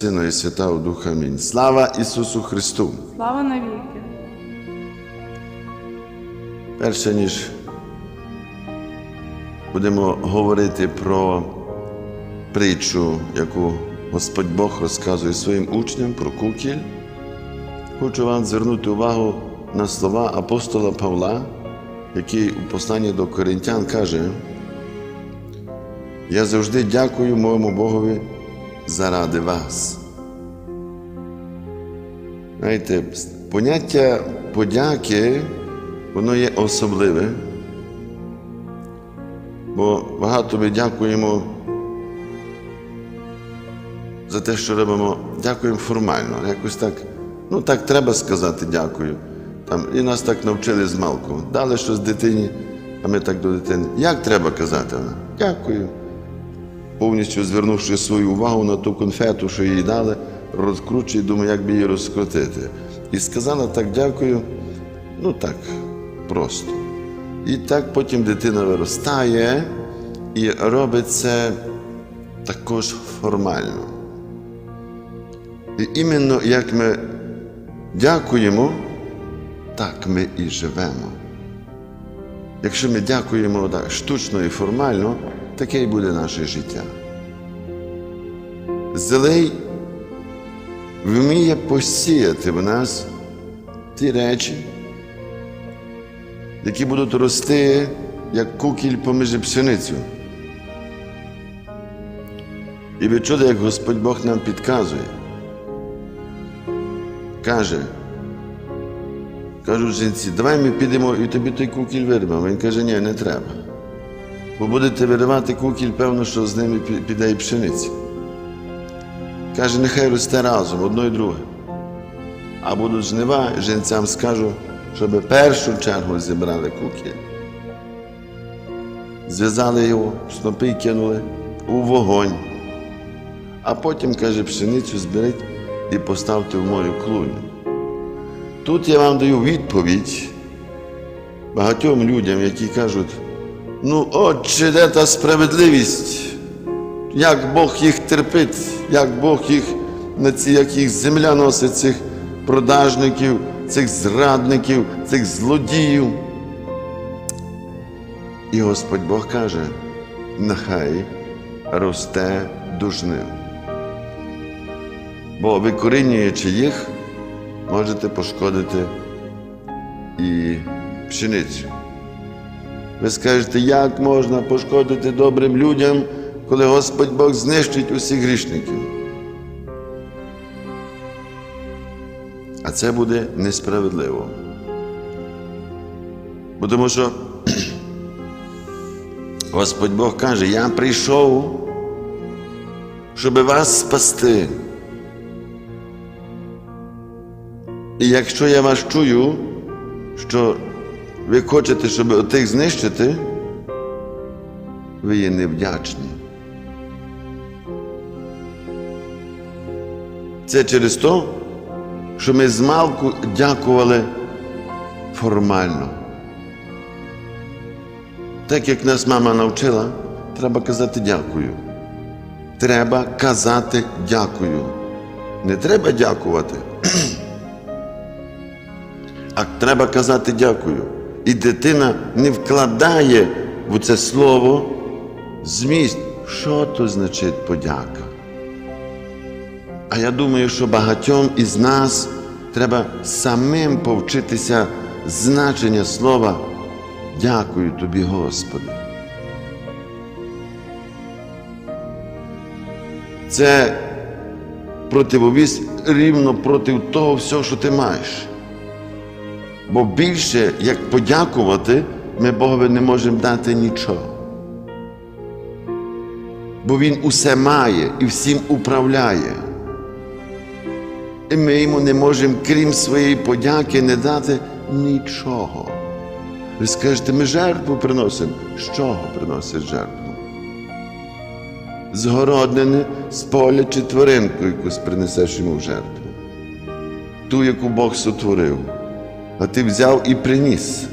Сина і Святого Духа. Амінь. Слава Ісусу Христу! Слава навіки! Перше ніж будемо говорити про притчу, яку Господь Бог розказує своїм учням про кукіль, хочу вам звернути увагу на слова апостола Павла, який у посланні до Коринтян каже: Я завжди дякую моєму Богові заради вас. Знаєте, поняття подяки, воно є особливе, бо багато ми дякуємо за те, що робимо, дякуємо формально. Якось так, ну так треба сказати дякую. Там, і нас так навчили з малку. Дали щось дитині, а ми так до дитини. Як треба казати? Дякую. Повністю звернувши свою увагу на ту конфету, що їй дали, розкручує, думаю, як би її розкрутити. І сказала так дякую, ну так, просто. І так потім дитина виростає і робить це також формально. І іменно як ми дякуємо, так ми і живемо. Якщо ми дякуємо так, штучно і формально, таке і буде наше життя. Зелей вміє посіяти в нас ті речі, які будуть рости, як кукіль поміж пшеницю. І ви чули, як Господь Бог нам підказує. Каже, кажуть жінці, давай ми підемо і тобі той кукіль вирвемо. Він каже, ні, не треба. Бо будете виривати кукіль, певно, що з ними піде і пшениця. Каже, нехай росте разом, одно і друге. А будуть жнива, жінцям скажу, щоб першу чергу зібрали кукіль. Зв'язали його, снопи кинули у вогонь. А потім, каже, пшеницю зберіть і поставте в мою клуню. Тут я вам даю відповідь багатьом людям, які кажуть, ну, отче, де та справедливість? Як Бог їх терпить, як Бог їх на ці, як їх земля носить цих продажників, цих зрадників, цих злодіїв. І Господь Бог каже, нехай росте дужним. Бо викорінюючи їх, можете пошкодити і пшеницю. Ви скажете, як можна пошкодити добрим людям, коли Господь Бог знищить усіх грішників? А це буде несправедливо. Бо тому що Господь Бог каже, я прийшов, щоб вас спасти. І якщо я вас чую, що ви хочете, щоб отих знищити, ви є невдячні. Це через те, що ми змалку дякували формально. Так як нас мама навчила, треба казати дякую. Треба казати дякую. Не треба дякувати. А треба казати дякую. І дитина не вкладає в це слово зміст. Що то значить подяка? А я думаю, що багатьом із нас треба самим повчитися значення слова Дякую тобі, Господи. Це противовіс рівно проти того всього, що ти маєш. Бо більше, як подякувати, ми Богові не можемо дати нічого. Бо Він усе має і всім управляє. І ми йому не можемо, крім своєї подяки, не дати нічого. Ви скажете, ми жертву приносимо. З чого приносять жертву? З городнини, з поля чи тваринку, якусь принесеш йому в жертву. Ту, яку Бог сотворив, а ти взяв і приніс.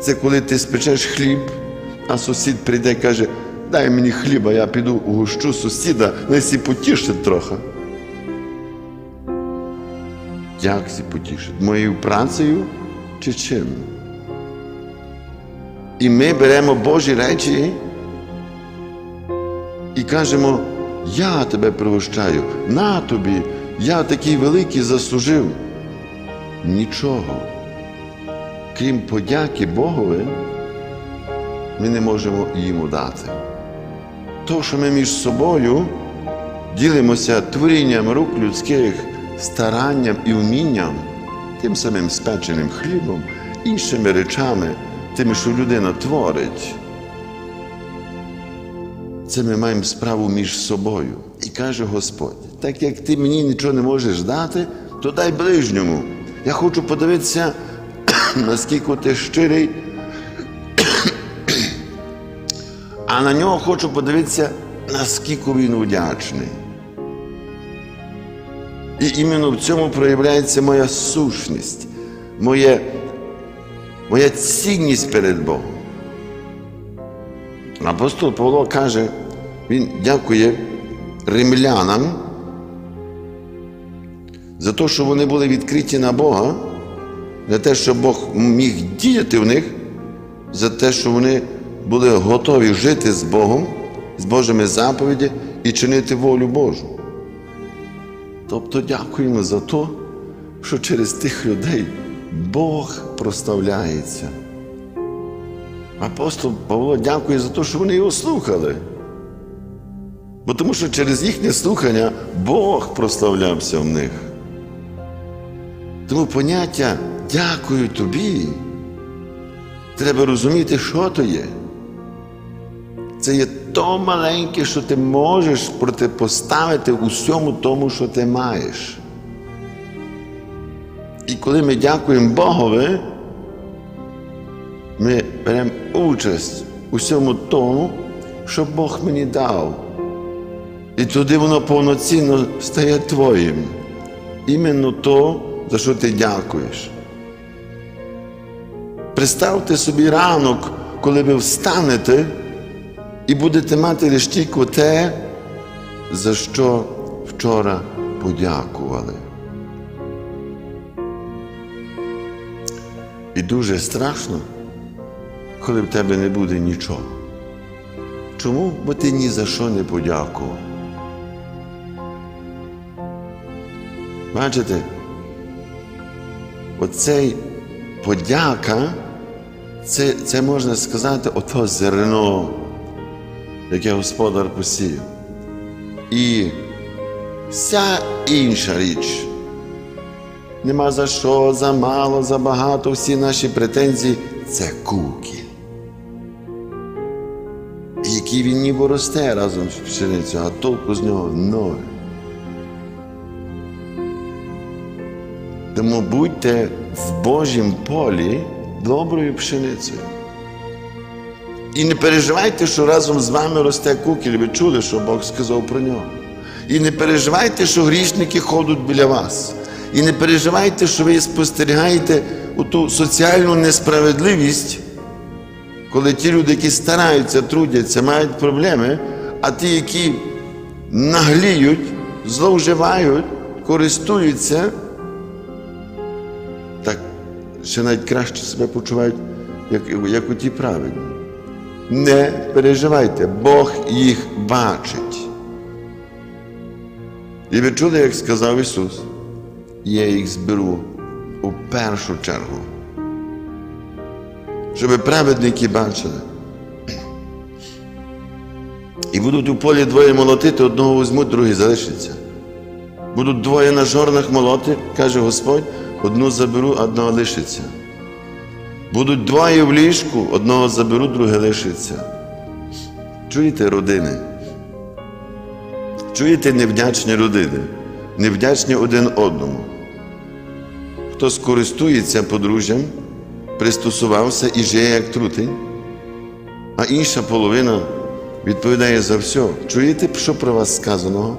Це коли ти спечеш хліб, а сусід прийде і каже, дай мені хліба, я піду угощу сусіда, не сі потішить трохи. Як сі потішить? Моєю працею чи чим? І ми беремо Божі речі і кажемо, я тебе пригощаю, на тобі, я такий великий заслужив. Нічого. Крім подяки Богові, ми не можемо йому дати. То, що ми між собою ділимося творінням рук людських, старанням і вмінням, тим самим спеченим хлібом, іншими речами, тими, що людина творить. Це ми маємо справу між собою. І каже Господь: так як ти мені нічого не можеш дати, то дай ближньому. Я хочу подивитися, наскільки ти щирий, а на нього хочу подивитися, наскільки він вдячний. І іменно в цьому проявляється моя сущність, моє, моя цінність перед Богом. Апостол Павло каже, він дякує римлянам за те, що вони були відкриті на Бога, за те, що Бог міг діяти в них, за те, що вони були готові жити з Богом, з Божими заповіді і чинити волю Божу. Тобто дякуємо за те, що через тих людей Бог проставляється. Апостол Павло дякує за те, що вони його слухали. Бо тому що через їхнє слухання Бог прославлявся в них. Тому поняття дякую тобі. Треба розуміти, що то є. Це є то маленьке, що ти можеш протипоставити усьому тому, що ти маєш. І коли ми дякуємо Богові, ми беремо участь у всьому тому, що Бог мені дав. І тоді воно повноцінно стає твоїм. Іменно то, за що ти дякуєш. Представте собі ранок, коли ви встанете і будете мати лише тільки те, за що вчора подякували. І дуже страшно, коли в тебе не буде нічого. Чому? Бо ти ні за що не подякував. Бачите, оцей подяка, це, це можна сказати, ото зерно, яке господар посіяв. І вся інша річ. Нема за що, за мало, за багато, всі наші претензії це куки. Який він ніби росте разом з пшеницею, а толку з нього ноль. Тому будьте в Божім полі доброю пшеницею. І не переживайте, що разом з вами росте кукіль. Ви чули, що Бог сказав про нього. І не переживайте, що грішники ходять біля вас. І не переживайте, що ви спостерігаєте ту соціальну несправедливість, коли ті люди, які стараються, трудяться, мають проблеми, а ті, які нагліють, зловживають, користуються, так ще навіть краще себе почувають, як, як у ті праведні. Не переживайте, Бог їх бачить. І ви чули, як сказав Ісус, я їх зберу у першу чергу, щоб праведники бачили. І будуть у полі двоє молотити, одного візьмуть, другий залишиться. Будуть двоє на жорнах молоти, каже Господь, одну заберу, одного лишиться. Будуть двоє в ліжку, одного заберу, друге лишиться. Чуєте, родини? Чуєте невдячні родини, невдячні один одному. Хто скористується подружжям, пристосувався і живе як трутень, а інша половина відповідає за все. Чуєте, що про вас сказано?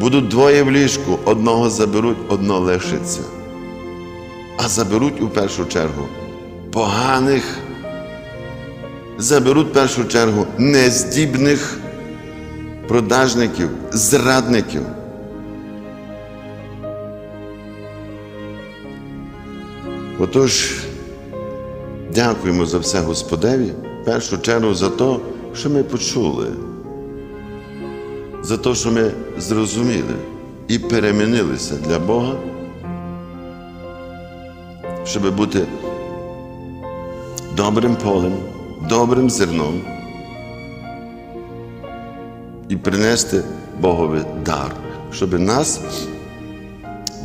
Будуть двоє в ліжку, одного заберуть, одного лишиться. А заберуть у першу чергу поганих заберуть в першу чергу нездібних продажників, зрадників. Отож, дякуємо за все Господеві, в першу чергу за те, що ми почули, за те, що ми зрозуміли і перемінилися для Бога, щоб бути добрим полем, добрим зерном і принести Богові дар, щоб нас,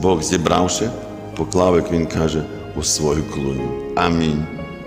Бог зібравши, поклав, як Він каже, у свою клуню. Амінь.